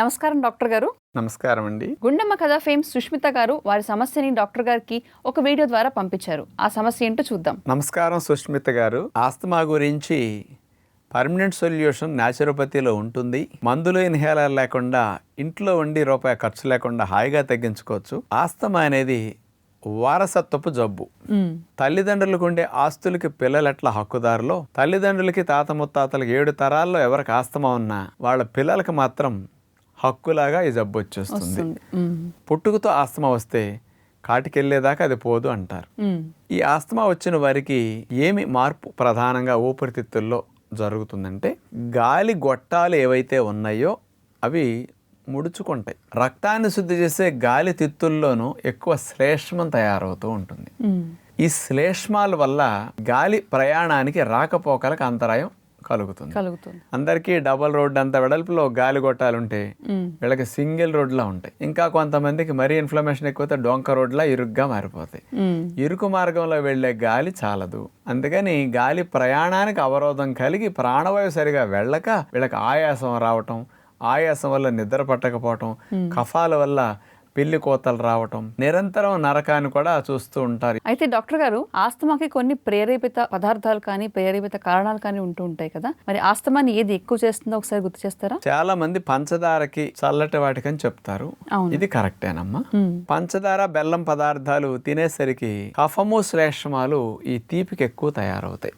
నమస్కారం డాక్టర్ గారు. నమస్కారం అండి. గుండమ్మ కథ ఫేమ్ సుష్మిత గారు వారి సమస్యని డాక్టర్ గారికి ఒక వీడియో ద్వారా పంపించారు. ఆ సమస్య ఏంటో చూద్దాం. నమస్కారం సుష్మిత గారు. ఆస్తమా గురించి పర్మనెంట్ సొల్యూషన్ న్యాచురోపతిలో ఉంటుంది. మందులు ఇన్హేలర్ లేకుండా ఇంట్లో ఉండి రూపాయి ఖర్చు లేకుండా హాయిగా తగ్గించుకోవచ్చు. ఆస్తమా అనేది వారసత్వపు జబ్బు. తల్లిదండ్రులకు ఉండే ఆస్తులకి పిల్లలు ఎట్లా హక్కుదారులో? తల్లిదండ్రులకి తాత ముత్తాతలకి ఏడు తరాల్లో ఎవరికి ఆస్తమా ఉన్నా వాళ్ళ పిల్లలకి మాత్రం హక్కులాగా ఈ జబ్బు వచ్చేస్తుంది. పుట్టుకతో ఆస్తమా వస్తే కాటికెళ్ళేదాకా అది పోదు అంటారు. ఈ ఆస్తమా వచ్చిన వారికి ఏమి మార్పు ప్రధానంగా ఊపిరితిత్తుల్లో జరుగుతుందంటే గాలి గొట్టాలు ఏవైతే ఉన్నాయో అవి ముడుచుకుంటాయి రక్తాన్ని శుద్ధి చేసే గాలి తిత్తుల్లోనూ ఎక్కువ శ్లేష్మం తయారవుతూ ఉంటుంది. ఈ శ్లేష్మాల వల్ల గాలి ప్రయాణానికి రాకపోకలకు అంతరాయం కలుగుతుంది. కలుగుతుంది. అందరికీ డబల్ రోడ్ అంత వెడల్పులో గాలి గొట్టాలు ఉంటే మ్మ్. వీళ్ళకి సింగిల్ రోడ్లా ఉంటాయి. ఇంకా కొంతమందికి మరీ ఇన్ఫ్లమేషన్ ఎక్కువైతే డొంక రోడ్లా ఇరుగ్గా మారిపోతాయి. ఇరుకు మార్గంలో వెళ్ళే గాలి చాలదు. అందుకని గాలి ప్రయాణానికి అవరోధం కలిగి ప్రాణవాయువు సరిగా వెళ్ళక వీళ్ళకి ఆయాసం రావటం ఆయాసం వల్ల నిద్ర పట్టకపోవటం కఫాల వల్ల పిల్లి కోతలు రావటం నిరంతరం నరకాన్ని కూడా చూస్తూ ఉంటారు. అయితే డాక్టర్ గారు ఆస్తమాకి కొన్ని ప్రేరేపిత పదార్థాలు కానీ ప్రేరేపిత కారణాలు కానీ ఉంటూ ఉంటాయి కదా? మరి ఆస్తమాని ఏది ఎక్కువ చేస్తుందో ఒకసారి గుర్తు చేస్తారా? చాలా మంది పంచదారకి చల్లటి వాటికని చెప్తారు. ఇది కరెక్టేనమ్మా. మ్మ్. పంచదార బెల్లం పదార్థాలు తినేసరికి కఫము శ్లేష్మాలు ఈ తీపికి ఎక్కువ తయారవుతాయి.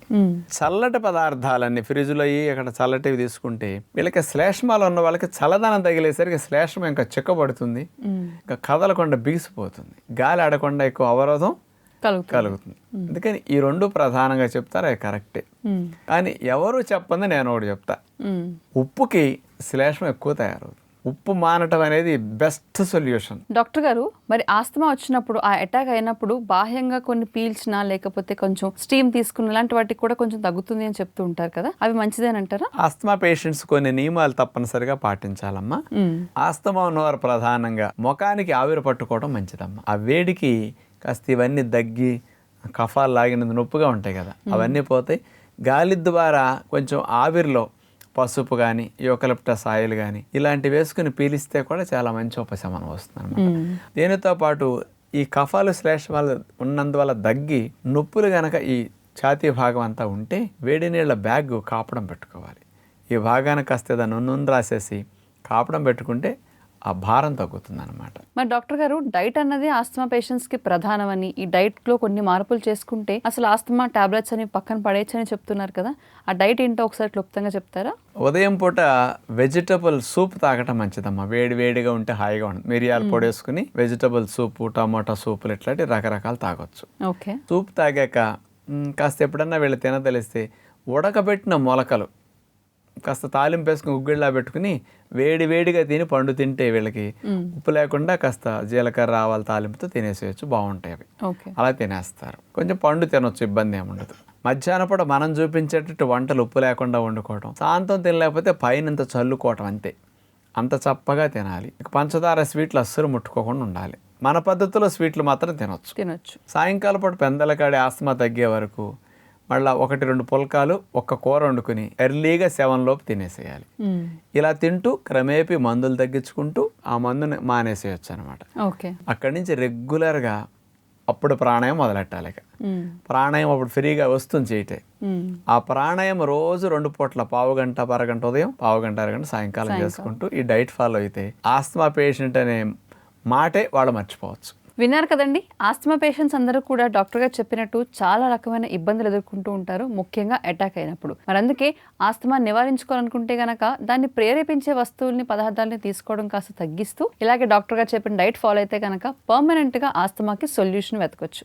చల్లటి పదార్థాలన్నీ ఫ్రిడ్జ్లో అయ్యి అక్కడ చల్లటివి తీసుకుంటే వీళ్ళకి శ్లేష్మాలు ఉన్న వాళ్ళకి చల్లదనం తగిలేసరికి శ్లేష్మం ఇంకా చిక్కబడుతుంది. కదలకుండా బిగిసిపోతుంది గాలి ఆడకుండా ఎక్కువ అవరోధం కలుగుతుంది. అందుకని ఈ రెండు ప్రధానంగా చెప్తారు? అది కరెక్టే. కానీ ఎవరు చెప్పంది నేను ఒకటి చెప్తా. ఉప్పుకి శ్లేష్మం ఎక్కువ తయారవుతుంది. ఉప్పు మానటం అనేది బెస్ట్ సొల్యూషన్ డాక్టర్ గారు మరి ఆస్తమా వచ్చినప్పుడు ఆ అటాక్ అయినప్పుడు బాహ్యంగా కొన్ని పీల్చినా లేకపోతే కొంచెం స్టీమ్ తీసుకున్న ఇలాంటి వాటికి కూడా కొంచెం తగ్గుతుంది అని చెప్తూ ఉంటారు కదా. అవి మంచిదేనంటారా? ఆస్తమా పేషెంట్స్ కొన్ని నియమాలు తప్పనిసరిగా పాటించాలమ్మా. మ్మ్. ఆస్తమా ఉన్నవారు ప్రధానంగా ముఖానికి ఆవిరి పట్టుకోవడం మంచిదమ్మా. ఆ వేడికి కాస్త ఇవన్నీ దగ్గి కఫాలు లాగినందు నొప్పిగా ఉంటాయి కదా. అవన్నీ పోతాయి. గాలి ద్వారా కొంచెం ఆవిరిలో పసుపు కానీ యూకలిప్టస్ ఆయిల్ కానీ ఇలాంటివి వేసుకుని పీలిస్తే కూడా చాలా మంచి ఉపశమనం వస్తుంది అనమాట. దీనితో పాటు ఈ కఫాలు శ్లేష్మాలు ఉన్నందువల్ల దగ్గి నొప్పులు గనక ఈ ఛాతీ భాగం అంతా ఉంటే వేడి నీళ్ళ బ్యాగ్ కాపడం పెట్టుకోవాలి ఈ భాగానికి కాస్త ఏదైనా నూనె రాసేసి కాపడం పెట్టుకుంటే ఆ భారం తగ్గుతుంది అనమాట మరి డాక్టర్ గారు డైట్ అన్నది ఆస్తమా పేషెంట్స్కి ప్రధానమని ఈ డైట్లో కొన్ని మార్పులు చేసుకుంటే అసలు ఆస్తమా టాబ్లెట్స్ అని పక్కన పడేయచ్చని చెప్తున్నారు కదా ఆ డైట్ ఏంటో ఒకసారి క్లుప్తంగా చెప్తారా? ఉదయం పూట వెజిటబుల్ సూప్ తాగటం మంచిదమ్మా. వేడి వేడిగా ఉంటే హాయిగా ఉంటుంది మిరియాలు పొడి వేసుకుని వెజిటబుల్ సూపు టమాటా సూపులు ఇట్లాంటి రకరకాలు తాగొచ్చు. ఓకే. సూప్ తాగాక కాస్త ఎప్పుడన్నా వీళ్ళు తినదలిస్తే ఉడకబెట్టిన మొలకలు కాస్త తాలింపు వేసుకుని ఉగ్గిళ్ళ పెట్టుకుని వేడి వేడిగా తిని పండు తింటే వీళ్ళకి ఉప్పు లేకుండా కాస్త జీలకర్ర ఆవాల తాలింపుతో తినేసేయచ్చు బాగుంటాయి అవి. అలా తినేస్తారు. కొంచెం పండు తినొచ్చు ఇబ్బంది ఏముండదు మధ్యాహ్నం పూట మనం చూపించేటట్టు వంటలు ఉప్పు లేకుండా వండుకోవటం సాయంత్రం తినలేకపోతే పైన ఇంత చల్లుకోవటం అంతే. అంత చప్పగా తినాలి. పంచదార స్వీట్లు అస్సలు ముట్టుకోకుండా ఉండాలి. మన పద్ధతిలో స్వీట్లు మాత్రం తినొచ్చు. తినొచ్చు. సాయంకాలం పూట పెందలకాడి ఆస్తమా తగ్గే వరకు మళ్ళీ ఒకటి రెండు పుల్కాలు ఒక్క కూర వండుకుని ఎర్లీగా సెవెన్ లోపు తినేసేయాలి. ఇలా తింటూ క్రమేపీ మందులు తగ్గించుకుంటూ ఆ మందుని మానేసేయచ్చు అనమాట ఓకే. అక్కడి నుంచి రెగ్యులర్గా అప్పుడు ప్రాణాయం మొదలెట్టాలి. ప్రాణాయం అప్పుడు ఫ్రీగా వస్తుంది చేయటే. ఆ ప్రాణాయం రోజు రెండు పూట్ల పావు గంట అరగంట ఉదయం పావు గంట అరగంట సాయంకాలం. చేసుకుంటూ ఈ డైట్ ఫాలో అయితే ఆస్తమా పేషెంట్ అనే మాటే వాళ్ళు మర్చిపోవచ్చు. విన్నారు కదండి. ఆస్తమా పేషెంట్స్ అందరూ కూడా డాక్టర్ గారు చెప్పినట్టు చాలా రకమైన ఇబ్బందులు ఎదుర్కొంటూ ఉంటారు. ముఖ్యంగా అటాక్ అయినప్పుడు. మరి అందుకే ఆస్తమా నివారించుకోవాలనుకుంటే గనక దాన్ని ప్రేరేపించే వస్తువుల్ని పదార్థాలని తీసుకోవడం కాస్త తగ్గిస్తూ ఇలాగే డాక్టర్ గారు చెప్పిన డైట్ ఫాలో అయితే గనక పర్మనెంట్గా ఆస్తమాకి సొల్యూషన్ వెతకొచ్చు.